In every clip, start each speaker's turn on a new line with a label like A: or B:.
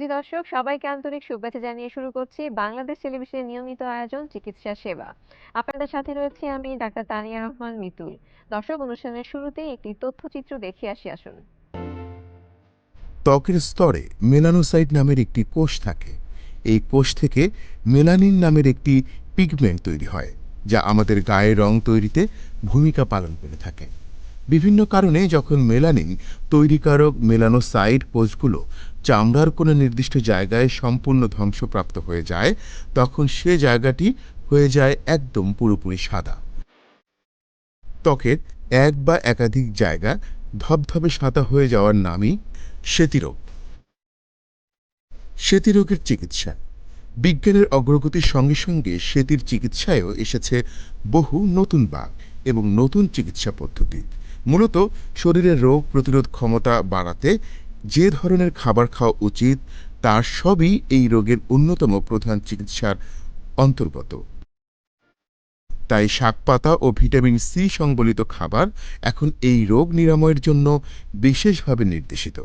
A: সুধী দর্শক, সবাইকে আন্তরিক শুভেচ্ছা জানিয়ে শুরু করছি বাংলাদেশ টেলিভিশনের নিয়মিত আয়োজন চিকিৎসা সেবা। আপনাদের সাথে রয়েছে আমি ডাক্তার তানিয়া রহমান মিতুল। দর্শক, অনুষ্ঠানের শুরুতেই একটি তথ্যচিত্র দেখে আসি, আসুন।
B: ত্বকের স্তরে মেলানোসাইট নামের একটি কোষ থাকে। এই কোষ থেকে মেলানিন নামের একটি পিগমেন্ট তৈরি হয়, যা আমাদের গায়ের রং তৈরিতে ভূমিকা পালন করে থাকে। বিভিন্ন কারণে যখন মেলানিন তৈরিকারক মেলানোসাইট কোষগুলো চামড়ার কোনো নির্দিষ্ট জায়গায় সম্পূর্ণ ধ্বংসপ্রাপ্ত হয়ে যায়, তখন সে জায়গাটি হয়ে যায় একদম পুরোপুরি সাদা। ত্বকের এক বা একাধিক জায়গা ধবধবে সাদা হয়ে যাওয়ার নামই শ্বেতিরোগ। শ্বেতিরোগের চিকিৎসা। বিজ্ঞানের অগ্রগতির সঙ্গে সঙ্গে শ্বেতির চিকিৎসায়ও এসেছে বহু নতুন বাঘ এবং নতুন চিকিৎসা পদ্ধতি। মূলত শরীরের রোগ প্রতিরোধ ক্ষমতা বাড়াতে যে ধরনের খাবার খাওয়া উচিত, তার সবই এই রোগের অন্যতম প্রধান চিকিৎসার অন্তর্গত। তাই শাকপাতা ও ভিটামিন সি সংবলিত খাবার এখন এই রোগ নিরাময়ের জন্য বিশেষভাবে নির্দেশিত।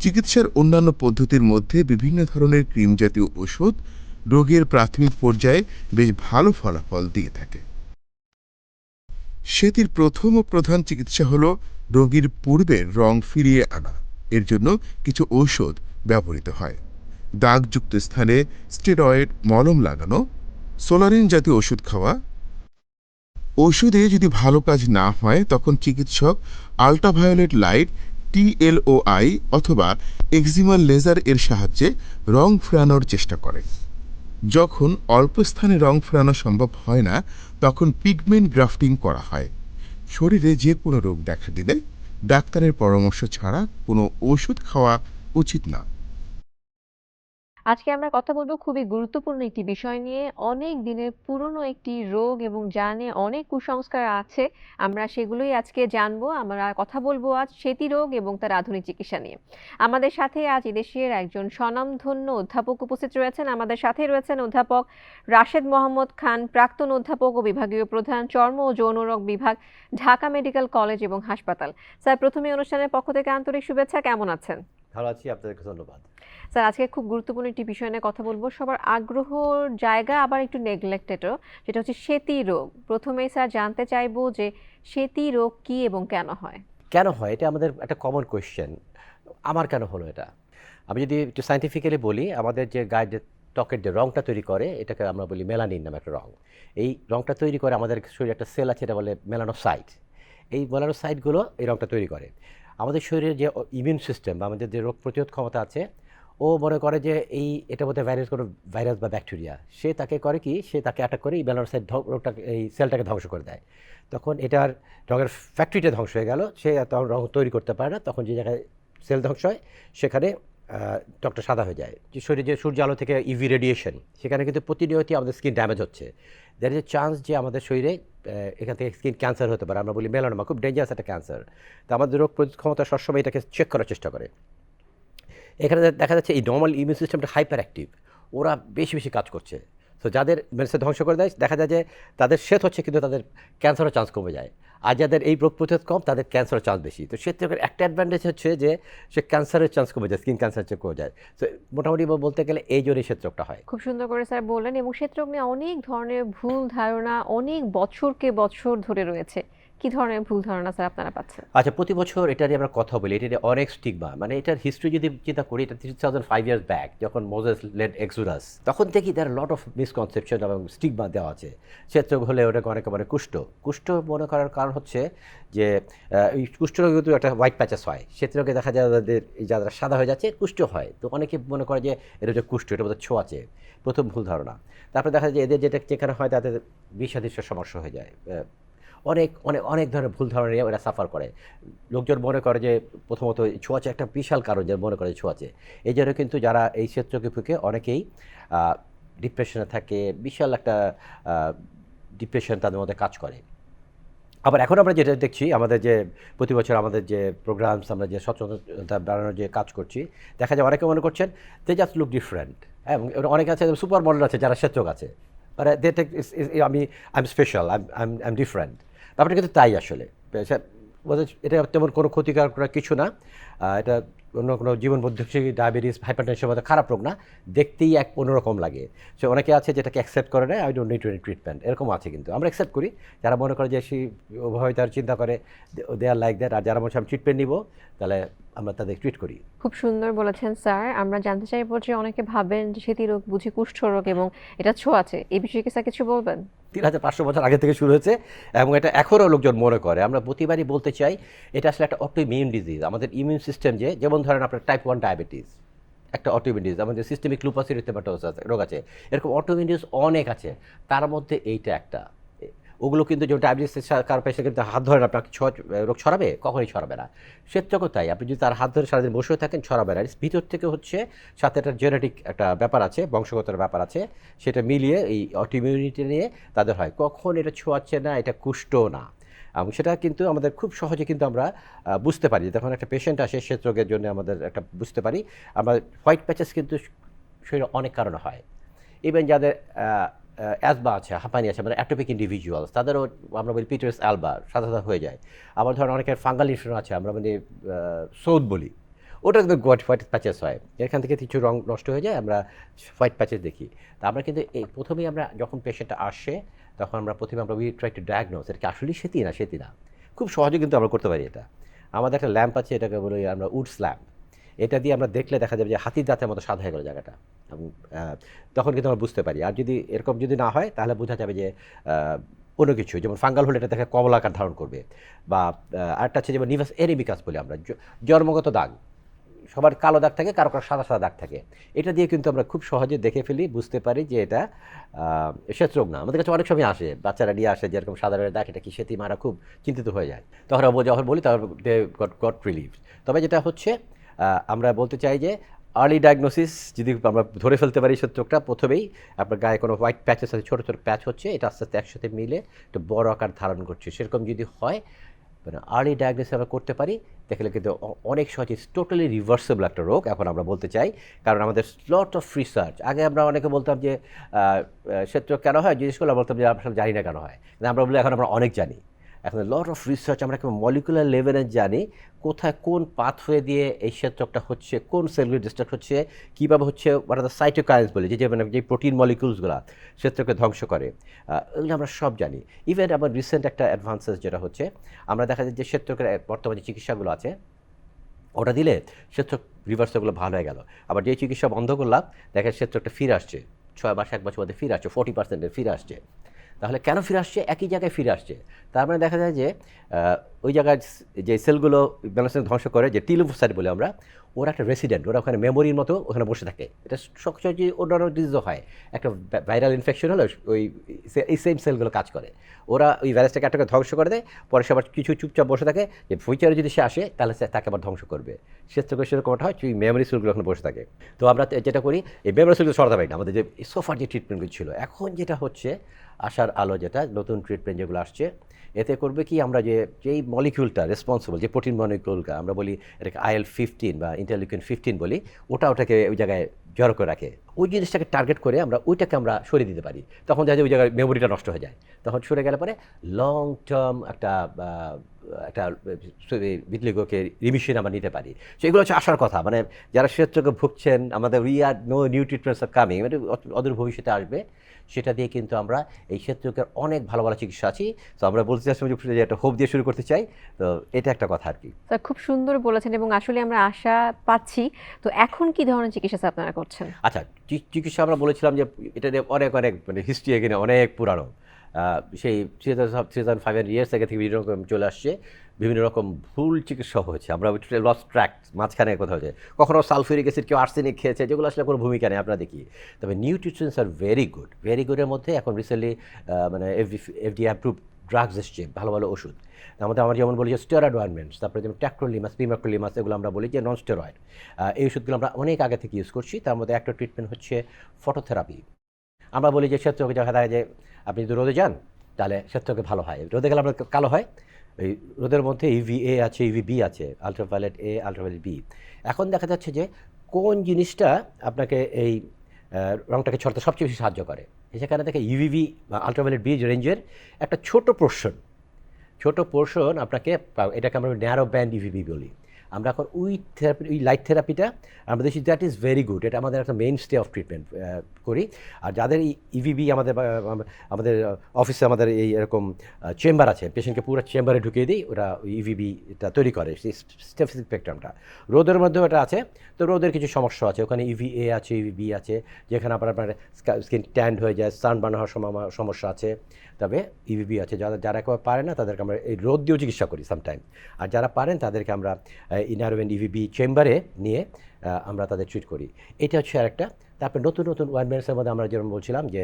B: চিকিৎসার অন্যান্য পদ্ধতির মধ্যে বিভিন্ন ধরনের ক্রিম জাতীয় ওষুধ রোগের প্রাথমিক পর্যায়ে বেশ ভালো ফলাফল দিয়ে থাকে। সেটির প্রথম ও প্রধান চিকিৎসা হল রোগীর পূর্বের রং ফিরিয়ে আনা। এর জন্য কিছু ঔষধ ব্যবহৃত হয়। দাগযুক্ত স্থানে স্টেরয়েড মলম লাগানো, সোলারিন জাতীয় ওষুধ খাওয়া। ওষুধে যদি ভালো কাজ না হয়, তখন চিকিৎসক আল্ট্রাভায়োলেট লাইট টিএলওআই অথবা এক্সিমাল লেজার এর সাহায্যে রং ফেরানোর চেষ্টা করে। যখন অল্প স্থানে রং ফেরানো সম্ভব হয় না, তখন পিগমেন্ট গ্রাফটিং করা হয়। শরীরে যে কোনো রোগ দেখা দিলে ডাক্তারের পরামর্শ ছাড়া কোনো ওষুধ খাওয়া উচিত না।
A: আজকে আমরা কথা বলব খুবই গুরুত্বপূর্ণ একটি বিষয় নিয়ে। অনেক দিনের পুরনো একটি রোগ এবং জানে অনেক কুসংস্কার আছে। আমরা সেগুলোই আজকে জানব। আমরা কথা বলব আজ সেতি রোগ এবং তার আধুনিক চিকিৎসা নিয়ে। আমাদের সাথে আজ এদেশের একজন স্বনামধন্য অধ্যাপক উপস্থিত রয়েছেন। আমাদের সাথে রয়েছেন অধ্যাপক রাশেদ মোহাম্মদ খান, প্রাক্তন অধ্যাপক ও বিভাগীয় প্রধান, চর্ম ও যৌন রোগ বিভাগ, ঢাকা মেডিকেল কলেজ এবং হাসপাতাল। স্যার, প্রথমে অনুষ্ঠানের পক্ষ থেকে আন্তরিক শুভেচ্ছা। কেমন আছেন?
C: ভালো আছি, আপনাদেরকে ধন্যবাদ।
A: স্যার, আজকে খুব গুরুত্বপূর্ণ একটি বিষয় নিয়ে কথা বলব। সবার আগ্রহর জায়গা আবার একটু নেগলেক্টেডও যেটা হচ্ছে সেতি রোগ। প্রথমেই স্যার জানতে চাইব যে সেতি রোগ কি এবং কেন হয়?
C: কেন হয়? এটা আমাদের একটা কমন কোয়েশ্চেন আমার কেন হলো এটা? আমি যদি একটু সাইন্টিফিক্যালি বলি, আমাদের যে গায়ের যে ত্বকের যে রঙটা তৈরি করে, এটাকে আমরা বলি মেলানিন নামে একটা রং। এই রংটা তৈরি করে আমাদের শরীরে একটা সেল আছে, এটা বলে মেলানোসাইট এই মেলানোসাইটগুলো এই রংটা তৈরি করে। আমাদের শরীরের যে ইমিউন সিস্টেম বা আমাদের যে রোগ প্রতিরোধ ক্ষমতা আছে ও মনে করে যে এই এটা মধ্যে ভাইরাস কোনো ভাইরাস বা ব্যাকটেরিয়া সে তাকে করে কি, সে তাকে অ্যাটাক করে এই মেলানোসাইট রোগটাকে, এই সেলটাকে ধ্বংস করে দেয়। তখন এটার রঙের ফ্যাক্টরিটা ধ্বংস হয়ে গেল, সে তখন রং তৈরি করতে পারে না, তখন যে জায়গায় সেল ধ্বংস হয়, সেখানে ত্বকটা সাদা হয়ে যায়। যে শরীরে যে সূর্য আলো থেকে ইভি রেডিয়েশন সেখানে কিন্তু প্রতিনিয়তই আমাদের স্কিন ড্যামেজ হচ্ছে। দ্যার ইজ এ চান্স যে আমাদের শরীরে এখান থেকে স্কিন ক্যান্সার হতে পারে। আমরা বলি মেলানোমা খুব ডেঞ্জারাস একটা ক্যান্সার তো আমাদের রোগ প্রতিরোধ ক্ষমতা সবসময় এটাকে চেক করার চেষ্টা করে। এখানে দেখা যাচ্ছে এই নর্মাল ইমিউন সিস্টেমটা হাইপার অ্যাক্টিভ ওরা বেশি বেশি কাজ করছে। তো যাদের মেডিসিন ধ্বংস করে দেয়, দেখা যায় যে তাদের শ্বেত হচ্ছে, কিন্তু তাদের ক্যান্সারের চান্স কমে যায়। আর যাদের এই রোগ প্রতিরোধ কম, তাদের ক্যান্সারের চান্স বেশি। তো রোগের একটা অ্যাডভান্টেজ হচ্ছে যে, সে ক্যান্সারের চান্স কমে যায় স্কিন ক্যান্সার চেক কমে যায়। তো মোটামুটি বলতে গেলে এই জন্যই শ্বেত রোগটা হয়।
A: খুব সুন্দর করে স্যার বললেন এবং সেতরোগ নিয়ে অনেক ধরনের ভুল ধারণা অনেক বছরকে বছর ধরে রয়েছে। কি ধরনের ভুল ধারণা স্যার আপনারা পাচ্ছেন?
C: আচ্ছা প্রতি বছর এটা নিয়ে আমরা কথা বলি, এটা অনেক স্টিগমা মানে এটার হিস্ট্রি যদি চিন্তা করি, এটা three thousand five years back যখন মোজেস লেড এক্সুরাস তখন থেকে দ্যার লট অফ মিসকনসেপশন এবং স্টিগমা দেওয়া আছে। ক্ষেত্রক হলে ওটাকে অনেকে মানে কুষ্ঠ। কুষ্ঠ মনে করার কারণ হচ্ছে যে কুষ্ঠ রোগে কিন্তু একটা হোয়াইট প্যাচেস হয়। ক্ষেত্রকে দেখা যায় যাদের যারা সাদা হয়ে যাচ্ছে, কুষ্ঠ হয়। তো অনেকে মনে করে যে, এটা হচ্ছে কুষ্ঠ, এটা বোধহয় ছোঁয়াচে প্রথম ভুল ধারণা। তারপরে দেখা যায় যে, এদের যেটা যেখানে হয়, তাদের বিষাদিষ্ট সমস্যা হয়ে যায়। অনেক অনেক অনেক ধরনের ভুল ধারণা নিয়ে ওরা সাফার করে। লোকজন মনে করে যে প্রথমত ছোঁয়াচে একটা বিশাল কারণ যে মনে করে ছোঁয়াচে। এই জন্য কিন্তু যারা এই ক্ষেত্রকে ফুকে অনেকেই ডিপ্রেশনে থাকে, বিশাল একটা ডিপ্রেশন তাদের মধ্যে কাজ করে। আবার এখন আমরা যেটা দেখছি, আমাদের যে প্রতি বছর আমাদের যে প্রোগ্রামস আমরা যে সচেতনতা বাড়ানোর যে কাজ করছি, দেখা যায় অনেকে মনে করছেন দে জাস্ট লুক ডিফারেন্ট হ্যাঁ এবং অনেকে আছে সুপার মডেল আছে, যারা শ্বেতক আছে। মানে দে টেক আমি I am special I am I am different ব্যাপারটা কিন্তু তাই আসলে। বোধহয় এটা তেমন কোনো ক্ষতিকারক কিছু না। এটা অন্য কোনো জীবন বুদ্ধিক ডায়াবেটিস, হাইপারটেনশন মতো খারাপ রোগ না, দেখতেই এক অন্যরকম লাগে। সে অনেকে আছে যেটাকে অ্যাকসেপ্ট করে না I don't need any treatment এরকম আছে কিন্তু। আমরা অ্যাকসেপ্ট করি। যারা মনে করে যে সে ওভাবে তার চিন্তা করে দে আর লাইক দ্যাট আর যারা বলছে, আমি ট্রিটমেন্ট নিব, তাহলে আমরা তাদের ট্রিট করি।
A: খুব সুন্দর বলেছেন স্যার। আমরা জানতে চাইব যে অনেকে ভাবেন যে সেটি রোগ বুঝি কুষ্ঠ রোগ এবং এটা ছোঁয়াচে। এই বিষয়ে কি স্যার কিছু বলবেন?
C: তিন হাজার পাঁচশো বছর আগে থেকে শুরু হয়েছে এবং এটা এখনও লোকজন মনে করে। আমরা প্রতিবারই বলতে চাই, এটা আসলে একটা অটো ইমিউন ডিজিজ আমাদের ইমিউন সিস্টেম যে, যেমন ধরেন আপনার টাইপ ওয়ান ডায়াবেটিস একটা অটোইমিউন ডিজিজ আমাদের সিস্টেমিক লুপাস আছে, রোগ আছে। এরকম অটোইমিউন ডিজিজ অনেক আছে। তার মধ্যে এইটা একটা। ওগুলো কিন্তু যেমন ডায়াবেটিস কারও পেশে কিন্তু হাত ধরে আপনাকে রোগ ছড়াবে, কখনই ছড়াবে না। সে সেটাকেও তাই আপনি যদি তার হাত ধরে সারাদিন বসে থাকেন, ছড়াবে না। ভিতর থেকে হচ্ছে সাথে একটা জেনেটিক একটা ব্যাপার আছে, বংশগতের ব্যাপার আছে, সেটা মিলিয়ে এই অটোইমিউনিটি নিয়ে তাদের হয়। কখন এটা ছোঁয়াচ্ছে না, এটা কুষ্ঠ না। এবং সেটা কিন্তু আমাদের খুব সহজে কিন্তু আমরা বুঝতে পারি। যখন একটা পেশেন্ট আসে রোগের জন্য আমাদের একটা বুঝতে পারি। আমরা হোয়াইট প্যাচেস কিন্তু শরীরে অনেক কারণে হয়। ইভেন যাদের অ্যাজবা আছে, হাঁপানি আছে মানে অ্যাটোপিক ইন্ডিভিজুয়ালস তাদেরও আমরা বলি পিটার্স অ্যালবা সাদা সাদা হয়ে যায়। আবার ধরেন অনেকের ফাঙ্গাল ইনফেকশন আছে, আমরা মানে সৌদ বলি। ওটা কিন্তু হোয়াইট হোয়াইট প্যাচেস হয়। এখান থেকে কিছু রং নষ্ট হয়ে যায়, আমরা হোয়াইট প্যাচেস দেখি। তা আমরা কিন্তু এই প্রথমেই আমরা যখন পেশেন্টটা আসে, তখন আমরা প্রথমে আমরা উই ট্রাই টু ডায়াগনোস এটা কি আসলেই সেটি না সেটি না। খুব সহজে কিন্তু আমরা করতে পারি এটা। আমাদের একটা ল্যাম্প আছে, এটাকে বলি আমরা উডস ল্যাম্প এটা দিয়ে আমরা দেখলে দেখা যাবে যে হাতির দাঁতের মতো সাদা হয়ে গেল জায়গাটা। তখন কিন্তু আমরা বুঝতে পারি। আর যদি এরকম যদি না হয়, তাহলে বোঝা যাবে যে অন্য কিছু। যেমন ফাঙ্গাল হলে এটা দেখে কমলাকার ধারণ করবে। বা আরেকটা আছে যেমন নিভাস এরিবিকাস বলি আমরা। জন্মগত দাগ। সবার কালো দাগ থাকে, কারও কারও সাদা সাদা দাগ থাকে। এটা দিয়ে কিন্তু আমরা খুব সহজে দেখে ফেলি, বুঝতে পারি যে এটা শ্বেত রোগ না আমাদের কাছে অনেক সময় আসে, বাচ্চারা নিয়ে আসে যেরকম সাদা দাগ, এটা কি সেটি মারা খুব চিন্তিত হয়ে যায়। তখন যখন বলি, তখন দে গট গট রিলিভ তবে যেটা হচ্ছে আমরা বলতে চাই যে আর্লি ডায়াগনোসিস যদি আমরা ধরে ফেলতে পারি চোখটা, প্রথমেই আপনার গায়ে কোনো হোয়াইট প্যাচের সাথে ছোটো ছোটো প্যাচ হচ্ছে, এটা আস্তে আস্তে একসাথে মিলে একটা বড় আকার ধারণ করছে। সেরকম যদি হয় মানে আর্লি ডায়াগনোসিস আমরা করতে পারি, দেখলে কিন্তু অনেক সহজে টোটালি রিভার্সেবল একটা রোগ, এখন আমরা বলতে চাই। কারণ আমাদের লট অফ রিসার্চ আগে আমরা অনেকে বলতাম যে ক্ষেত্র কেন হয়? জিজ্ঞেস করলে বলতাম যে, আমরা জানি না কেন হয়। আমরা বলি, এখন আমরা অনেক জানি। এখন লট অফ রিসার্চ আমরা মলিকুলার লেভেলে জানি, কোথায় কোন পাথওয়ে দিয়ে এই ক্ষেত্রটা হচ্ছে, কোন সেলগুলো ডিস্টার্ব হচ্ছে, কীভাবে হচ্ছে আর দ্য সাইটোকাইন্স বলে, যে মানে যে প্রোটিন মলিকুলসগুলো ক্ষেত্রকে ধ্বংস করে। এগুলো আমরা সব জানি। ইভেন আমার রিসেন্ট একটা অ্যাডভান্সেস যেটা হচ্ছে, আমরা দেখা যায় যে ক্ষেত্রকের বর্তমানে চিকিৎসাগুলো আছে, ওটা দিলে ক্ষেত্র রিভার্সগুলো ভালো হয়ে গেল। আবার যে চিকিৎসা বন্ধ করলাম দেখা ক্ষেত্রটা ফিরে আসছে, ছয় মাস, এক বছর মধ্যে ফিরে আসছে ফোর্টি পার্সেন্টের ফিরে আসছে। তাহলে কেন ফিরে আসছে? একই জায়গায় ফিরে আসছে। তার মানে দেখা যায় যে ওই জায়গায় যে সেলগুলো ব্যালেন্স ধ্বংস করে, যে টিলোফোসাইট বলে আমরা, ওরা একটা রেসিডেন্ট ওরা ওখানে মেমোরির মতো ওখানে বসে থাকে। এটা সবচেয়ে অন্যান্য ডিজিজও হয়। একটা ভাইরাল ইনফেকশন হলে ওই এই সেম সেলগুলো কাজ করে। ওরা ওই ভাইরাসটাকে একটাকে ধ্বংস করে দেয়, পরে সে আবার কিছু চুপচাপ বসে থাকে, যে ফিউচারে যদি সে আসে, তাহলে সে তাকে আবার ধ্বংস করবে। সেক্ষেত্রে সেরকমটা হয় ওই মেমোরি সেলগুলো ওখানে বসে থাকে। তো আমরা যেটা করি, এই মেমোরি সেলগুলো সরাতে পারি না। আমাদের যে সোফার যে ট্রিটমেন্টগুলো ছিল, এখন যেটা হচ্ছে আসার আলো যেটা, নতুন ট্রিটমেন্ট যেগুলো আসছে এতে করবে কি? আমরা যে, যেই মলিকিউলটা রেসপন্সিবল যে প্রোটিন মলিকিউলটা আমরা বলি এটাকে আইএল ফিফটিন বা ইন্টারলিউকিন ফিফটিন বলি, ওটা ওটাকে ওই জায়গায় জড়ো করে রাখে। ওই জিনিসটাকে টার্গেট করে আমরা ওইটাকে আমরা সরিয়ে দিতে পারি। তখন দেখা যায় ওই জায়গায় মেমোরিটা নষ্ট হয়ে যায়। তখন সরে গেলে পরে লং টার্ম একটা একটা বিতলিগকে রিমিশন আমরা নিতে পারি। সেগুলো হচ্ছে আসার কথা। মানে যারা ক্ষেত্রকে ভুগছেন, আমাদের we are know new treatments are coming মানে অদূর ভবিষ্যতে আসবে। সেটা দিয়ে কিন্তু আমরা এই ক্ষেত্রকের অনেক ভালো ভালো চিকিৎসা আছি। তো আমরা বলতে চাচ্ছি যে একটা হোপ দিয়ে শুরু করতে চাই। তো এটা একটা কথা আর কি।
A: স্যার খুব সুন্দর বলেছেন এবং আসলে আমরা আশা পাচ্ছি। তো এখন কি ধরনের চিকিৎসা আপনারা করছেন?
C: আচ্ছা চিকিৎসা আমরা বলেছিলাম যে এটা অনেক অনেক মানে হিস্ট্রি এখানে অনেক পুরানো। সেই থ্রি থাউজেন্ড থ্রি থাউজেন্ড ফাইভের ইয়ার্স আগে থেকে বিভিন্ন রকম চলে আসছে, বিভিন্ন রকম ভুল চিকিৎসা হয়েছে। আমরা লস ট্র্যাক মাঝখানে কোথাও হয়েছে কখনো সালফিউরিক অ্যাসিড কেউ আর্সেনিক খেয়েছে, যেগুলো আসলে কোনো ভূমিকা নেই আমরা দেখি। তবে নিউট্রিশনস আর ভেরি গুড ভেরি গুডের মধ্যে এখন রিসেন্টলি মানে এফডি অ্যাপ্রুভ ড্রাগস এসছে, ভালো ভালো ওষুধ। আমাদের আমরা যেমন বলি যে স্টেরয়েড অয়েনমেন্টস তারপরে যেমন ট্যাক্রোলিমাস পিমাক্রোলিমাস এগুলো আমরা বলি যে নন স্টেরয়েড এই ওষুধগুলো আমরা অনেক আগে থেকে ইউজ করছি, তার মধ্যে একটা ট্রিটমেন্ট হচ্ছে ফটোথেরাপি আমরা বলি যে ক্ষেত্রকে দেখা যায় যে আপনি যদি রোদে যান, তাহলে ক্ষেত্রকে ভালো হয়। রোদে গেলে আপনার কালো হয়। এই রোদের মধ্যে ইভি এ আছে ইভি বি আছে আলট্রাভায়োলেট এ আলট্রাভায়োলেট বি এখন দেখা যাচ্ছে যে কোন জিনিসটা আপনাকে এই রংটাকে ছড়াতে সবচেয়ে বেশি সাহায্য করে। সেখানে দেখে ইভিভি বা আলট্রাভায়োলেট বি রেঞ্জের একটা ছোট পোর্শন ছোট পোর্শন আপনাকে, এটাকে আমরা ন্যারো ব্যান্ড ইভিবি বলি। আমরা এখন উই থেরাপি উই লাইট থেরাপিটা আমরা দেখছি দ্যাট ইজ ভেরি গুড এটা আমাদের একটা মেইন স্টে অফ ট্রিটমেন্ট করি। আর যাদের ইভিবি আমাদের বা- আমাদের অফিসে আমাদের এই এরকম চেম্বার আছে পেশেন্টকে পুরো চেম্বারে ঢুকিয়ে দিই, ওরা ইভিবিটা তৈরি করে, সেই স্টেফিক স্পেকট্রামটা রোদের মধ্যেও এটা আছে, তো রোদের কিছু সমস্যা আছে, ওখানে ইভিএ আছে ইভিবি আছে, যেখানে আপনার আপনার স্কিন ট্যান্ড হয়ে যায় সান বান হওয়ার সমস্যা আছে। তবে ইভিবি আছে। যারা যারা কেউ পারে না, তাদেরকে আমরা এই রোদ দিয়েও চিকিৎসা করি সামটাইম আর যারা পারেন, তাদেরকে আমরা ইনারভেন ইভিবি চেম্বারে নিয়ে আমরা তাদের ট্রিট করি। এটা হচ্ছে আরেকটা। তারপরে নতুন নতুন ওয়ারমেন্টসের মধ্যে আমরা যেরকম বলছিলাম যে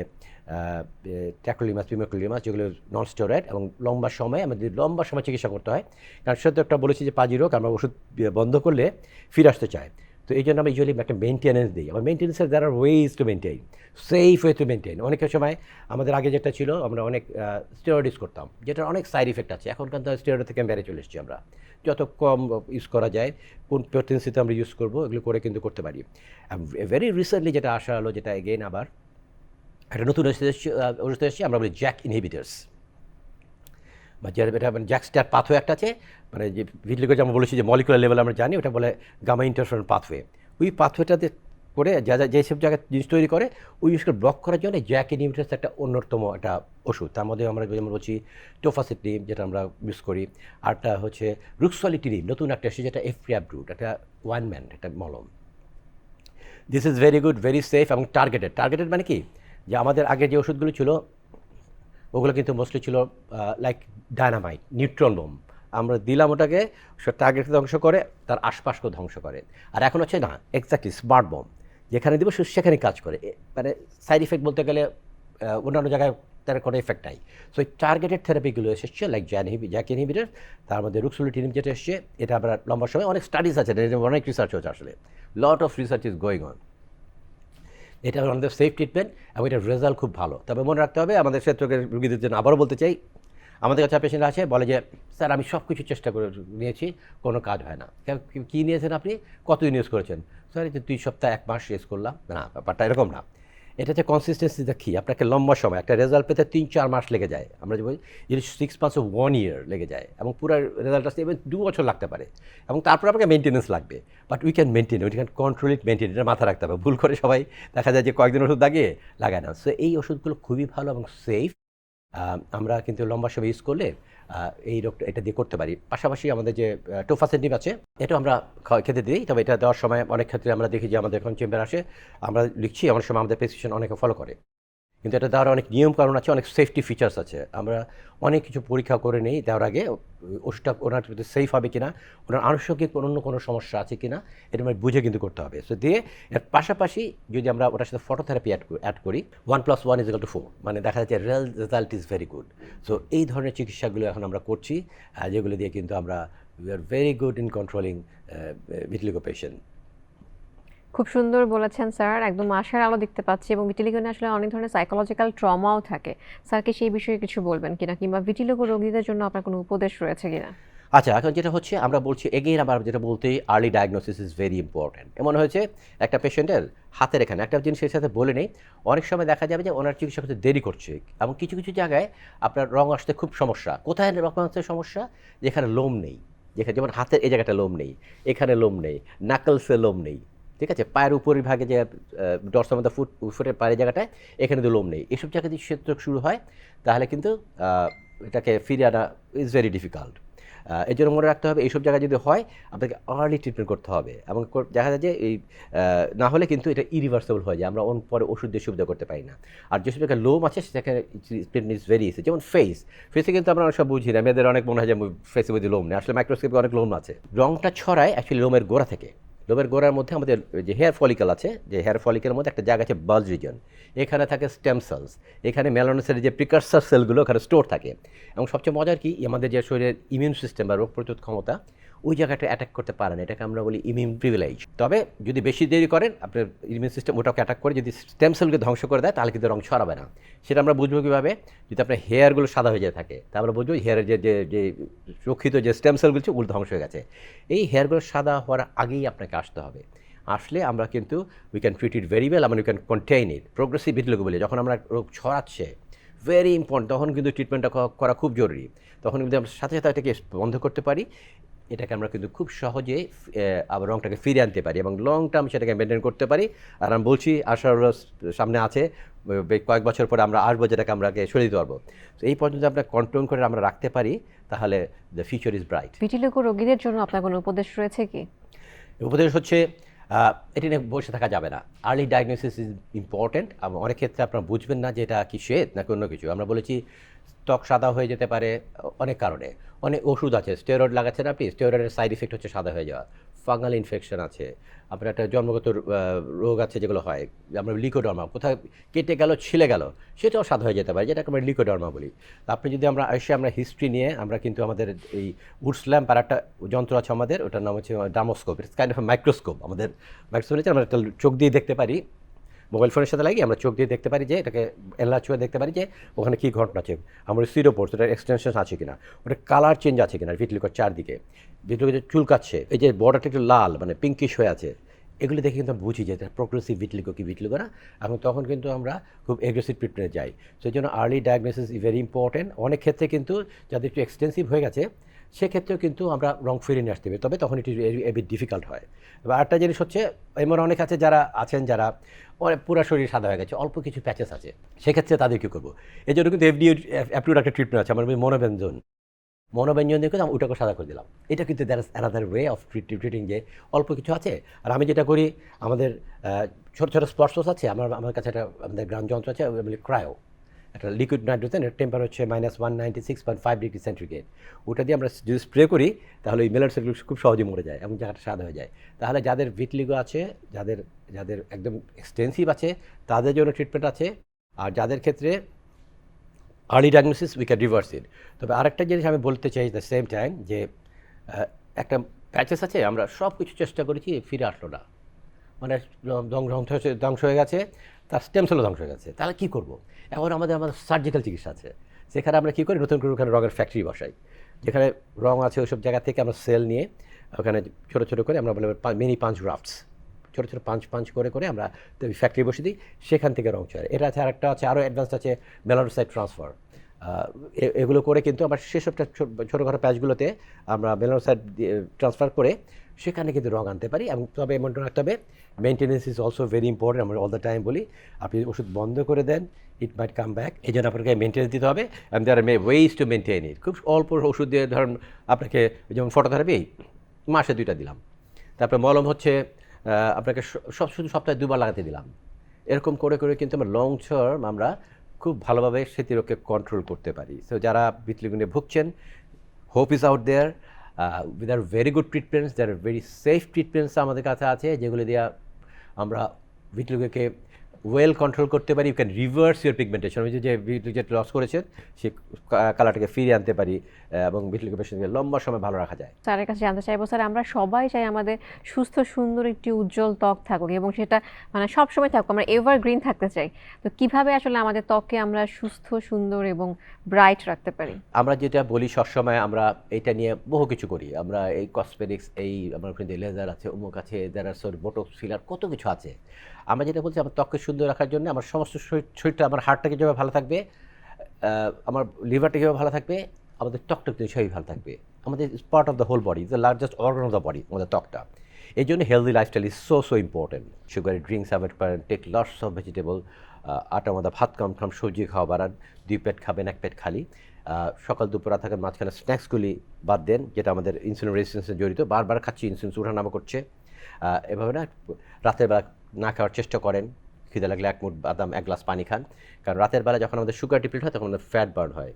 C: ট্যাক্রোলিমাস পিমেক্রোলিমাস যেগুলো নন স্টেরয়েড এবং লম্বা সময় আমাদের লম্বা সময় চিকিৎসা করতে হয়, কারণ সেটা একটা বলেছি যে পাজি রোগ, আমরা ওষুধ বন্ধ করলে ফিরে আসতে চায়। তো এই জন্য আমরা ইউজুয়ালি একটা মেনটেন্যান্স দিই। আমার মেনটেন্যান্সের there are ways to maintain safe way to maintain অনেকের সময় আমাদের আগে যেটা ছিল, আমরা অনেক স্টেরয়েড ইউজ করতাম, যেটার অনেক সাইড ইফেক্ট আছে। এখনকার তো স্টেরয়েড থেকে বেড়ে চলে এসেছি আমরা। যত কম ইউজ করা যায়, কোন পোটেন্সিতে আমরা ইউজ করব, এগুলো করে কিন্তু করতে পারি। ভেরি রিসেন্টলি যেটা আসা হলো, যেটা এগেইন আবার একটা নতুন ওষুধ আমরা বলি জ্যাক ইনহিবিটার্স বা যে এটা মানে জ্যাকস্টার পাথওয়ে একটা আছে মানে যে ভিটলিকে যেমন বলেছি যে মলিকুলার লেভেল আমরা জানি, ওটা বলে গামা ইন্টারফারেন্ট পাথওয়ে ওই পাথওয়েটাতে করে যা যা যেসব জায়গায় জিনিস তৈরি করে, ওই জিনিসকে ব্লক করার জন্য জ্যাক ইনহিবিটার্স একটা অন্যতম একটা ওষুধ। তার মধ্যে আমরা যেমন বলছি টোফাসিটিম যেটা আমরা ইউজ করি। আরটা হচ্ছে রুক্সলিটিনিম নতুন একটা এসেছে, যেটা এফ্রিয়াব রুট একটা ওয়ান ম্যান একটা মলম। This is very good very safe এবং টার্গেটেড টার্গেটেড মানে কি? যে আমাদের আগে যে ওষুধগুলো ছিল ওগুলো কিন্তু মোস্টলি ছিল লাইক ডায়নামাইট নিউট্রন বোম আমরা দিলাম ওটাকে, সে টার্গেটকে ধ্বংস করে, তার আশপাশকেও ধ্বংস করে। আর এখন হচ্ছে না এক্স্যাক্টলি স্মার্ট বোম যেখানে দিব সে সেখানে কাজ করে। মানে সাইড ইফেক্ট বলতে গেলে অন্যান্য জায়গায় তার কোনো এফেক্ট নাই। সো এই টার্গেটেড থেরাপিগুলো এসেছে লাইক জ্যানহিবি জ্যাক ইনহিবিটার তার মধ্যে রুক্সুলিটিনিম যেটা এসছে, এটা আমরা লম্বা সময় অনেক স্টাডিজ আছে অনেক রিসার্চ হচ্ছে আসলে। Lot of research is going on এটা আমাদের সেফ ট্রিটমেন্ট এবং এটার রেজাল্ট খুব ভালো। তবে মনে রাখতে হবে আমাদের ক্ষেত্রকে রুগীদের জন্য আবারও বলতে চাই, আমাদের কাছে পেশেন্ট আছে বলে যে, স্যার, আমি সব কিছু চেষ্টা করে নিয়েছি, কোনো কাজ হয় না। কেন- কী নিয়েছেন আপনি? কতদিন ইউজ করেছেন? স্যার, এই যে দুই সপ্তাহ, এক মাস ইউজ করলাম। না, ব্যাপারটা এরকম না। এটা হচ্ছে কনসিস্টেন্সিটা কী? আপনাকে লম্বা সময়, একটা রেজাল্ট পেতে তিন, চার মাস লেগে যায়। আমরা যে বলি যদি সিক্স মান্থস ওয়ান ইয়ার লেগে যায়। এবং পুরো রেজাল্ট আসতে even দু বছর লাগতে পারে। এবং তারপর আপনাকে মেনটেন্যান্স লাগবে। But we can maintain we can control it maintain এটা মাথা রাখতে হবে। ভুল করে সবাই দেখা যায় যে কয়েকদিন ওষুধ লাগিয়ে লাগায় না। সো এই ওষুধগুলো খুবই ভালো এবং সেফ আমরা কিন্তু লম্বা সময় ইউজ করলে এই রোগটা, এটা দিয়ে করতে পারি। পাশাপাশি আমাদের যে টোফাসেন্টিভ আছে এটা আমরা খেতে দিই, তবে এটা দেওয়ার সময় অনেক ক্ষেত্রে আমরা দেখি যে আমাদের এখন চেম্বার আসে, আমরা লিখছি, অনেক সময় আমাদের প্রেসক্রিপশন অনেকে ফলো করে। কিন্তু এটা দেওয়ার অনেক নিয়ম কারণ আছে, অনেক সেফটি ফিচার্স আছে। আমরা অনেক কিছু পরীক্ষা করে নেই, দেওয়ার আগে ওষুধটা ওনার সেফ হবে কিনা, ওনার আনুষঙ্গিক অন্য কোনো সমস্যা আছে কিনা, এটা মানে বুঝে কিন্তু করতে হবে। সো দিয়ে এর পাশাপাশি যদি আমরা ওটার সাথে ফটোথেরাপি অ্যাড অ্যাড করি one plus one is two four মানে দেখা যাচ্ছে real result is very good so এই ধরনের চিকিৎসাগুলো এখন আমরা করছি যেগুলো দিয়ে কিন্তু আমরা we are very good in controlling vitiligo patient
A: খুব সুন্দর বলেছেন স্যার। একদম আশার আলো দেখতে পাচ্ছি এবং ভিটিলিগোনে আসলে অনেক ধরনের সাইকোলজিক্যাল ট্রমাও থাকে। স্যার কি সেই বিষয়ে কিছু বলবেন কিনা কিংবা ভিটিলিগো রোগীদের জন্য আপনার কোনো উপদেশ রয়েছে কিনা?
C: আচ্ছা এখন যেটা হচ্ছে, আমরা বলছি এগেইন আবার যেটা বলতে early diagnosis is very important এমন হয়েছে, একটা পেশেন্টের হাতের এখানে, একটা জিনিস এর সাথে বলে নেই, অনেক সময় দেখা যাবে যে ওনার চিকিৎসা করতে দেরি করছে এবং কিছু কিছু জায়গায় আপনার রং আসতে খুব সমস্যা। কোথায় রং আসতে সমস্যা? যেখানে লোম নেই, যেখানে যেমন হাতের এই জায়গাটা লোম নেই, এখানে লোম নেই, নাকলসে লোম নেই ঠিক আছে? পায়ের উপরের ভাগে যে ডরসের মধ্যে ফুট, ফুটের পায়ের জায়গাটায়, এখানে তো লোম নেই। এসব জায়গায় যদি ক্ষেত্র শুরু হয়, তাহলে কিন্তু এটাকে ফিরে আনা ইজ ভেরি ডিফিকাল্ট এর জন্য মনে রাখতে হবে, এইসব জায়গায় যদি হয়, আপনাকে আর্লি ট্রিটমেন্ট করতে হবে। এবং দেখা যায় যে, এই না হলে কিন্তু এটা ইরিভার্সেবল হয়ে যায়। আমরা অন, পরে ওষুধ দিয়ে সুবিধা করতে পারি না। আর যেসব জায়গায় লোম আছে, সেখানে ট্রিটমেন্ট ইজ ভেরি ইসি যেমন ফেস ফেসে কিন্তু আমরা সব বুঝি না। মেয়েদের অনেক মনে হয় যে ফেসে বুঝি লোম নেই। আসলে মাইক্রোস্কোপে অনেক লোম আছে। রংটা ছড়ায় অ্যাকচুয়ালি লোমের গোড়া থেকে। লোমের গোড়ার মধ্যে আমাদের যে হেয়ার ফলিকেল আছে, যে হেয়ার ফলিকেলের মধ্যে একটা জায়গা আছে বাল রিজন এখানে থাকে স্টেম সেলস এখানে মেলানোসের যে প্রিকার্সার সেলগুলো ওখানে স্টোর থাকে। এবং সবচেয়ে মজার কি আমাদের যে শরীরের ইমিউন সিস্টেম বা রোগ প্রতিরোধ ক্ষমতা ওই জায়গাটা অ্যাটাক করতে পারে না। এটাকে আমরা বলি ইমিউন প্রিভিলেজ তবে যদি বেশি দেরি করেন, আপনার ইমিউন সিস্টেম ওটাকে অ্যাটাক করে যদি স্টেম সেলকে ধ্বংস করে দেয়, তাহলে কিন্তু রং ছড়াবে না। সেটা আমরা বুঝব কীভাবে? যদি আপনার হেয়ারগুলো সাদা হয়ে যেয়ে থাকে, তা আমরা বুঝব হেয়ারের যে যে যে রক্ষিত যে স্টেম সেলগুলো ওগুলো ধ্বংস হয়ে গেছে। এই হেয়ারগুলো সাদা হওয়ার আগেই আপনাকে আসতে হবে। আসলে আমরা কিন্তু we can treat it very well আমরা we can contain it progressive ভিটলোকে বলি যখন আমরা রোগ ছড়াচ্ছে ভেরি ইম্পর্টেন্ট তখন কিন্তু ট্রিটমেন্টটা করা খুব জরুরি। তখন কিন্তু আমরা সাথে সাথে এটাকে বন্ধ করতে পারি। এটাকে আমরা কিন্তু খুব সহজে আবার রংটাকে ফিরে আনতে পারি এবং লং টার্ম সেটাকে মেনটেন করতে পারি। আর আমি বলছি আশার সামনে আছে কয়েক বছর পরে আমরা আসব যেটাকে আমরা আগে সরিয়ে দিতে পারব। তো এই পর্যন্ত আমরা কন্ট্রোল করে আমরা রাখতে পারি তাহলে the future is bright
A: vitiligo রোগীদের জন্য আপনার কোনো উপদেশ রয়েছে কি?
C: উপদেশ হচ্ছে এটি নিয়ে বসে থাকা যাবে না। আর্লি ডায়াগনোসিস ইজ ইম্পর্টেন্ট অনেক ক্ষেত্রে আপনারা বুঝবেন না যে এটা কি শ্বেত নাকি অন্য কিছু। আমরা বলেছি ত্বক সাদা হয়ে যেতে পারে অনেক কারণে। অনেক ওষুধ আছে স্টেরয়েড লাগাচ্ছেন আপনি স্টেরয়েডের সাইড ইফেক্ট হচ্ছে সাদা হয়ে যাওয়া ফাঙ্গাল ইনফেকশন আছে, আপনার একটা জন্মগত রোগ আছে যেগুলো হয়, আমরা লিকোডর্মা কোথাও কেটে গেল, ছিলে গেল, সেটাও সাদা হয়ে যেতে পারে, যেটাকে আমরা লিকোডর্মা বলি। আপনি যদি আমরা এসে আমরা হিস্ট্রি নিয়ে আমরা কিন্তু আমাদের এই উডস ল্যাম্প আর একটা যন্ত্র আছে আমাদের, ওটার নাম হচ্ছে dermoscope it's kind of microscope আমাদের মাইক্রোস্কোপ আমরা একটা চোখ দিয়ে দেখতে পারি মোবাইল ফোনের সাথে লাগিয়ে আমরা চোখ দিয়ে দেখতে পারি যে, এটাকে এল্লা চোখে দেখতে পারি যে, ওখানে কী ঘটনা আছে। আমার সিরোপোর্স ওটার এক্সটেনশন আছে কিনা ওটা কালার চেঞ্জ আছে কিনা ভিটলিকোর চারদিকে। ভিটলিকো যে চুলকাচ্ছে, এই যে বর্ডারটা একটু লাল মানে পিঙ্কিশ হয়ে আছে, এগুলো দেখে কিন্তু বুঝি যে প্রোগ্রেসিভ ভিটলিকো কি ভিটলিকো না? এবং তখন কিন্তু আমরা খুব এগ্রেসিভ ট্রিটমেন্টে যাই। সেই জন্য early diagnosis is very important অনেক ক্ষেত্রে কিন্তু যাদের একটু এক্সটেন্সিভ হয়ে গেছে, সেক্ষেত্রেও কিন্তু আমরা রং ফিরিয়ে নিয়ে আসতে হবে তবে তখন এটি এবি ডিফিকাল্ট হয়। এবার আরেকটা জিনিস হচ্ছে, এমন অনেক আছে যারা আছেন যারা অনেক পুরো শরীর সাদা হয়ে গেছে, অল্প কিছু প্যাচেস আছে। সেক্ষেত্রে তাদের কী করব? এই জন্য কিন্তু এফডিএ অ্যাপ্রুভ একটা ট্রিটমেন্ট আছে, আমার মনোব্যঞ্জন। মনোব্যঞ্জন দিয়ে আমি ওটাকে সাদা করে দিলাম। এটা কিন্তু there another way of treating যে অল্প কিছু আছে, আর আমি যেটা করি, আমাদের ছোটো ছোটো স্পর্শস আছে, আমার আমার কাছে একটা আমাদের গ্রাম যন্ত্র আছে ক্রায়ো একটা লিকুইড নাইট্রোজেন এর টেম্পার হচ্ছে minus one ninety six point five degree centigrade ওটা দিয়ে আমরা যদি স্প্রে করি, তাহলে ওই মেলার সেলগুলো খুব সহজে মরে যায় এবং জায়গাটা সাদা হয়ে যায়। তাহলে যাদের ভিটলিগো আছে, যাদের যাদের একদম এক্সটেন্সিভ আছে, তাদের জন্য ট্রিটমেন্ট আছে। আর যাদের ক্ষেত্রে early diagnosis we can reverse it তবে আরেকটা জিনিস আমি বলতে চাই দ্য সেম টাইম যে একটা প্যাচেস আছে, আমরা সব কিছু চেষ্টা করেছি ফিরে আসলো না। মানে ধ্বং- ধ্বংস ধ্বংস হয়ে গেছে, তার স্টেম সেলও ধ্বংস হয়ে গেছে। তাহলে কী করব? এখন আমাদের আমাদের সার্জিক্যাল চিকিৎসা আছে। সেখানে আমরা কী করি? নতুন করে ওখানে রঙের ফ্যাক্টরি বসাই। যেখানে রং আছে ওইসব জায়গা থেকে আমরা সেল নিয়ে ওখানে ছোটো ছোটো করে আমরা বলে মিনি পাঞ্চ গ্রাফটস ছোটো ছোটো পাঞ্চ পাঞ্চ করে করে আমরা ফ্যাক্টরি বসে দিই। সেখান থেকে রং চলে এটা আছে আরেকটা আছে আরও অ্যাডভান্স আছে মেলানোসাইড ট্রান্সফার এগুলো করে কিন্তু আমার সেসবটা ছোটোখাটো প্যাচগুলোতে আমরা মেলানোসাইড ট্রান্সফার করে সেখানে কিন্তু রং আনতে পারি এবং তবে এমন রাখতে হবে maintenance is also very important আমরা অল দ্য টাইম বলি, আপনি ওষুধ বন্ধ করে দেন ইট মাইট কাম ব্যাক এই জন্য আপনাকে মেনটেন্যান্স দিতে হবে এবং there may ways to maintain it খুব অল্প ওষুধ দিয়ে ধরুন আপনাকে যেমন ফটোথেরাপি মাসে দুইটা দিলাম, তারপরে মলম হচ্ছে আপনাকে সব শুধু সপ্তাহে দুবার লাগাতে দিলাম, এরকম করে করে কিন্তু আমরা লং টার্ম আমরা খুব ভালোভাবে স্মৃতিরোগকে কন্ট্রোল করতে পারি। সো যারা বিতলিগুণে ভুগছেন hope is out there with our very good treatments there very safe treatments আমাদের কাছে আছে, যেগুলি দিয়ে আমরা ভিটলিগুকে ওয়েল কন্ট্রোল করতে পারি you can reverse your pigmentation আমি যে ভিটলিগেট লস করেছেন সে কালারটাকে ফিরিয়ে আনতে পারি এবং পেশেন্টকে লম্বা সময় ভালো রাখা যায়।
A: স্যারের কাছে জানতে চাইব স্যার আমরা সবাই চাই আমাদের সুস্থ সুন্দর একটি উজ্জ্বল ত্বক থাকুক এবং সেটা মানে সবসময় থাকুক আমরা এভার গ্রিন থাকতে চাই। তো কীভাবে আসলে আমাদের ত্বককে আমরা সুস্থ সুন্দর এবং ব্রাইট রাখতে পারি?
C: আমরা যেটা বলি সবসময় আমরা এটা নিয়ে বহু কিছু করি। আমরা এই কসমেটিক্স এই আমার লেজার আছে অমুক আছে যারা সর বোটক্স ফিলার কত কিছু আছে। আমরা যেটা বলছি, আমার ত্বককে সুন্দর রাখার জন্য আমার সমস্ত শরীর- শরীরটা আমার হার্টটাকে যেভাবে ভালো থাকবে আমার লিভারটা কীভাবে ভালো থাকবে, আমাদের ত্বকটা কিন্তু সেভাবে ভালো থাকবে। আমাদের part of the whole body the largest organ of the body আমাদের ত্বকটা। এই জন্য healthy lifestyle is so so important sugary drinks avoid করেন টেক লটস অফ ভেজিটেবল আটা মধ্যে ভাত কম খাম সবজি খাওয়া বাড়ান দুই প্লেট খাবেন, এক প্লেট খালি। সকাল দুপুর রাত থাকেন মাঝখানে স্ন্যাক্সগুলি বাদ দেন, যেটা আমাদের ইনসুলিন রেজিস্ট্যান্সে জড়িত। বারবার খাচ্ছি ইনসুলিন উঠানামা করছে। এভাবে না, রাতের বেলা না খাওয়ার চেষ্টা করেন, খিদে লাগলে এক মুঠ বাদাম, এক গ্লাস পানি খান। কারণ রাতের বেলা যখন আমাদের সুগার ডিপ্লিট হয়, তখন আমাদের ফ্যাট বার্ন হয়।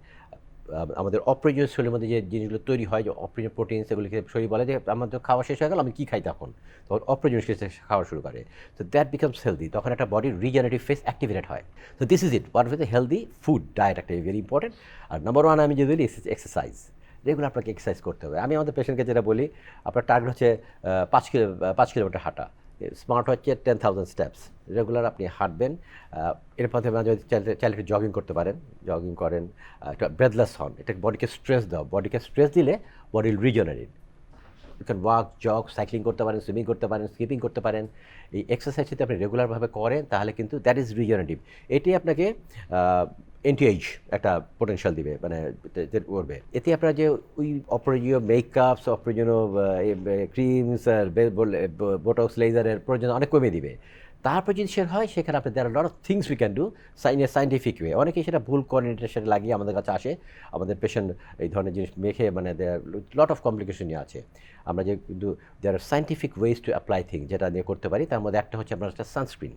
C: আমাদের অপ্রয়োজনীয় শরীরের মধ্যে যে জিনিসগুলো তৈরি হয়, যে অপ্রয়োজনীয় প্রোটিন সেগুলিকে শরীর বলে যে, আমার তো খাওয়া শেষ হয়ে গেল, আমি কী খাই তখন? তখন অপ্রয়োজনীয় জিনিস খাওয়া শুরু করে। তো দ্যাট বিকামস হেলদি তখন একটা বডির রিজেনারেটিভ ফেস অ্যাক্টিভেটেড হয়। তো this is it what with healthy food diet একটা ভেরি ইম্পর্টেন্ট আর নাম্বার ওয়ান আমি যদি বলি এক্সারসাইজ রেগুলার আপনাকে এক্সারসাইজ করতে হবে। আমি আমাদের পেশেন্টকে যেটা বলি, আপনার টার্গেট হচ্ছে পাঁচ কিলো পাঁচ কিলোমিটার হাঁটা। স্মার্ট হচ্ছে টেন থাউজেন্ড স্টেপস রেগুলার আপনি হাঁটবেন এর পথে মাঝে মাঝে চাইলে একটু জগিং করতে পারেন। জগিং করেন একটা ব্রেথলেস হন। এটা বডিকে স্ট্রেস দাও। বডিকে স্ট্রেস দিলে body regenerate you can walk jog cycling করতে পারেন সুইমিং করতে পারেন স্কিপিং করতে পারেন। এই এক্সারসাইজ যদি আপনি রেগুলারভাবে করেন, তাহলে কিন্তু দ্যাট ইজ রিজনারেটিভ এটি আপনাকে এন্টি এজ একটা পোটেনশিয়াল দিবে মানে করবে। এতে আপনারা যে ওই অপ্রয়োজনীয় মেকআপস অপ্রয়োজনীয় ক্রিমস আর বোটক্স লেজারের প্রয়োজন অনেক কমে দিবে। তারপর যদি সেটা হয়, সেখানে আপনি there lot of things we can do sign a scientific way অনেকে সেটা ভুল এটা সেটা লাগিয়ে আমাদের কাছে আসে। আমাদের পেশেন্ট এই ধরনের জিনিস মেখে মানে দেয়ার লট অফ কমপ্লিকেশন নিয়ে আছে। আমরা যে কিন্তু there scientific ways to apply thing যেটা নিয়ে করতে পারি। তার মধ্যে একটা হচ্ছে আপনার একটা সানস্ক্রিন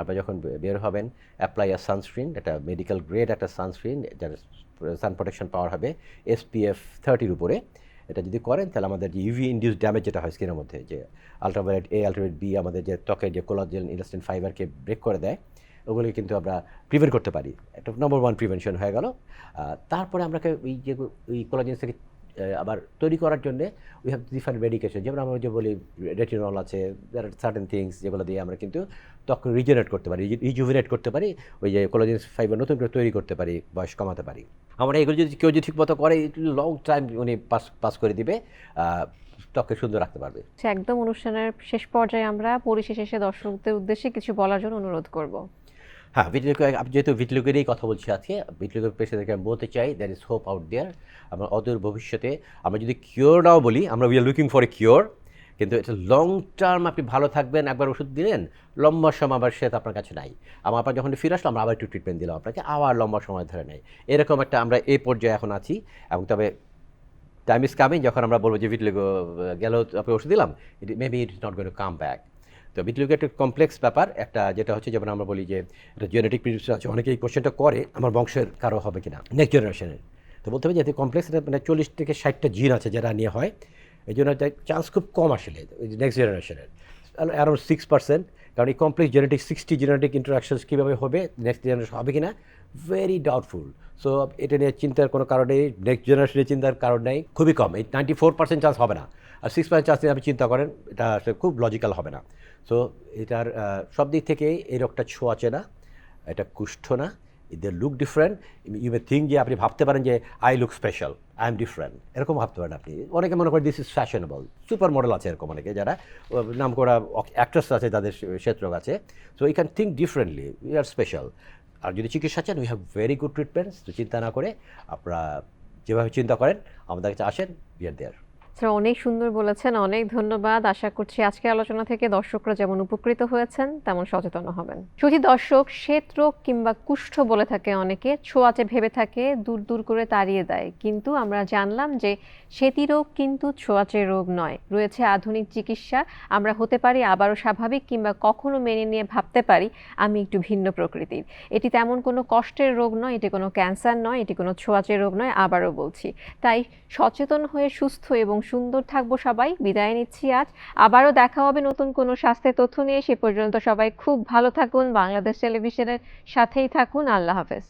C: আপনি যখন বের হবেন অ্যাপ্লাই আ সানস্ক্রিন একটা মেডিকেল গ্রেড একটা সানস্ক্রিন যার সান প্রোটেকশন পাওয়ার হবে এসপিএফ থার্টির উপরে। এটা যদি করেন, তাহলে আমাদের যে ইউভি ইন্ডিউস ড্যামেজ যেটা হয় স্কিনের মধ্যে, যে আলট্রাভায়োলেট এ আলট্রাভায়োলেট বি আমাদের যে ত্বকের যে কোলাজেন ইলাস্টিন ফাইবারকে ব্রেক করে দেয়, ওগুলোকে কিন্তু আমরা প্রিভেন্ট করতে পারি। একটা নম্বর ওয়ান প্রিভেনশন হয়ে গেল। তারপরে আমরা ওই যে ওই কোলাজেন্স থেকে আবার তৈরি করার জন্য উই হ্যাভ ডিফারেন্ট মেডিকেশন যেমন আমরা যে বলি রেটিনল আছে দ্যার আর সার্টেন থিংস যেগুলো দিয়ে আমরা কিন্তু ত্বক রিজেনারেট করতে পারি রিজুভিনেট করতে পারি, ওই যে কোলাজেন ফাইবার নতুন করে তৈরি করতে পারি, বয়স কমাতে পারি। আমরা এগুলো যদি কেউ যদি ঠিকমতো করে লং টাইম উনি পাস পাস করে দিবে ত্বককে সুন্দর রাখতে পারবে।
A: একদম অনুষ্ঠানের শেষ পর্যায়ে আমরা পরিশেষে দর্শকদের উদ্দেশ্যে কিছু বলার জন্য অনুরোধ করব।
C: হ্যাঁ ভিটলিকো আপনি যেহেতু ভিটলিকেরই কথা বলছি আজকে ভিটলিকোর পেশেন্টদেরকে আমি বলতে চাই there is hope out there আমরা অদূর ভবিষ্যতে, আমরা যদি কিওর নাও বলি, আমরা we are looking for a cure কিন্তু এটা লং টার্ম আপনি ভালো থাকবেন, একবার ওষুধ দিলেন, লম্বা সময় আবার সে তো আপনার কাছে নাই। আমার আপনার যখন ফিরে আসলো, আমরা আবার একটু ট্রিটমেন্ট দিলাম আপনাকে, আবার লম্বা সময় ধরে নেই এরকম একটা আমরা এই পর্যায়ে এখন আছি, এবং তবে টাইম ইজ কামিং যখন আমরা বলব যে ভিটলিগো গেল আপনি ওষুধ দিলাম it maybe it is not going come back তো ভিটলিগো একটা কমপ্লেক্স ব্যাপার। একটা যেটা হচ্ছে, যেমন আমরা বলি যে, এটা জেনেটিক প্রিডিউসার আছে অনেকে এই কোশ্চেনটা করে, আমার বংশের কারও হবে কিনা নেক্সট জেনারেশনের তো বলতে হবে যে কমপ্লেক্স এটা মানে চল্লিশ থেকে ষাটটা জিন আছে যারা নিয়ে হয়, এই জন্য চান্স খুব কম আসলে নেক্সট জেনারেশনের অ্যারাউন্ড সিক্স পার্সেন্ট কারণ এই complex genetic sixty genetic interactions কীভাবে হবে নেক্সট জেনারেশন হবে কিনা ভেরি ডাউটফুল সো এটা নিয়ে চিন্তার কোনো কারণ নেই নেক্সট জেনারেশনের চিন্তার কারণ নেই, খুবই কম, এই নাইনটি ফোর পার্সেন্ট চান্স হবে না। আর সিক্স পার্সেন্ট চান্স নিয়ে আপনি চিন্তা করেন, এটা আসলে খুব লজিক্যাল হবে না। সো এটার সব দিক থেকে এই রোগটা ছোঁয়াচে না, এটা কুষ্ঠ না they look different you may think যে আপনি ভাবতে পারেন যে I look special I am different এরকম ভাবতে পারেন আপনি। অনেকে মনে করেন this is fashionable super model আছে এরকম অনেকে যারা নাম করা অ্যাক্ট্রেস আছে, তাদের ক্ষেত্র আছে। So you can think differently we are special আর যদি চিকিৎসা চান we have very good treatments তো চিন্তা না করে, আপনারা যেভাবে চিন্তা করেন, আমাদের কাছে আসেন উই আর দেয়ার
A: স্যার অনেক সুন্দর বলেছেন, অনেক ধন্যবাদ। আশা করছি আজকে আলোচনা থেকে দর্শকরা যেমন উপকৃত হয়েছেন, তেমন সচেতন হবেন। শুধু দর্শক, শ্বেত রোগ কিংবা কুষ্ঠ বলে থাকে অনেকে, ছোঁয়াচে ভেবে থাকে, দূর দূর করে তাড়িয়ে দেয়। কিন্তু আমরা জানলাম যে সেতি রোগ কিন্তু ছোঁয়াচে রোগ নয়। রয়েছে আধুনিক চিকিৎসা, আমরা হতে পারি আবারও স্বাভাবিক কিংবা কখনো মেনে নিয়ে ভাবতে পারি, আমি একটু ভিন্ন প্রকৃতির। এটি তেমন কোনো কষ্টের রোগ নয়, এটি কোনো ক্যান্সার নয়, এটি কোনো ছোঁয়াচে রোগ নয়, আবারও বলছি। তাই সচেতন হয়ে সুস্থ এবং সুন্দর থাকব সবাই, বিদায় নিচ্ছি আজ। আবারও দেখা হবে নতুন কোনো স্বাস্থ্যের তথ্য নিয়ে। সে পর্যন্ত সবাই খুব ভালো থাকুন, বাংলাদেশ টেলিভিশনের সাথেই থাকুন। আল্লাহ হাফেজ।